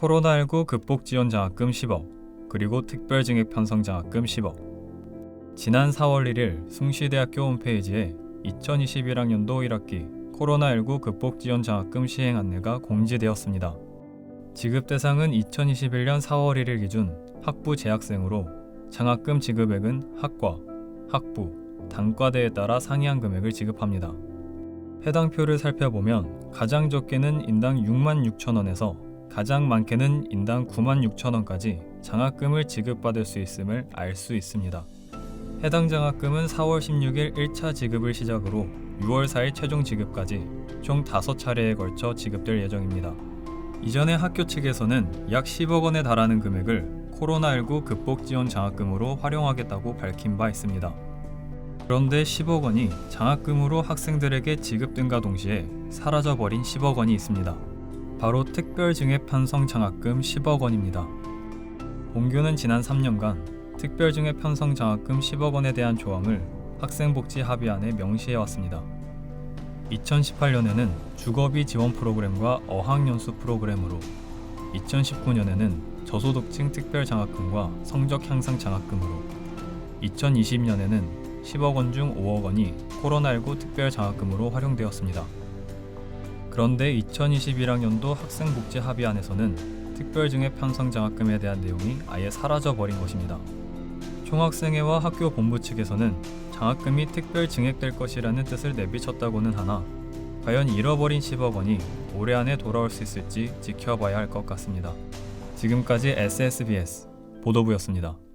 코로나19 극복 지원 장학금 10억, 그리고 특별 증액 편성 장학금 10억. 지난 4월 1일 숭시대학교 홈페이지에 2021학년도 1학기 코로나19 극복 지원 장학금 시행 안내가 공지되었습니다. 지급 대상은 2021년 4월 1일 기준 학부 재학생으로 장학금 지급액은 학과, 학부, 단과대에 따라 상이한 금액을 지급합니다. 해당 표를 살펴보면 가장 적게는 인당 6만 6천 원에서 가장 많게는 인당 9만 6천 원까지 장학금을 지급받을 수 있음을 알 수 있습니다. 해당 장학금은 4월 16일 1차 지급을 시작으로 6월 4일 최종 지급까지 총 5차례에 걸쳐 지급될 예정입니다. 이전에 학교 측에서는 약 10억 원에 달하는 금액을 코로나19 극복 지원 장학금으로 활용하겠다고 밝힌 바 있습니다. 그런데 10억 원이 장학금으로 학생들에게 지급된과 동시에 사라져버린 10억 원이 있습니다. 바로 특별 증액 편성 장학금 10억 원입니다. 본교는 지난 3년간 특별 증액 편성 장학금 10억 원에 대한 조항을 학생복지 합의안에 명시해 왔습니다. 2018년에는 주거비 지원 프로그램과 어학연수 프로그램으로 2019년에는 저소득층 특별 장학금과 성적 향상 장학금으로 2020년에는 10억 원 중 5억 원이 코로나19 특별 장학금으로 활용되었습니다. 그런데 2021학년도 학생복지 합의안에서는 특별증액 편성 장학금에 대한 내용이 아예 사라져 버린 것입니다. 총학생회와 학교 본부 측에서는 장학금이 특별 증액될 것이라는 뜻을 내비쳤다고는 하나 과연 잃어버린 10억 원이 올해 안에 돌아올 수 있을지 지켜봐야 할 것 같습니다. 지금까지 SSBS 보도부였습니다.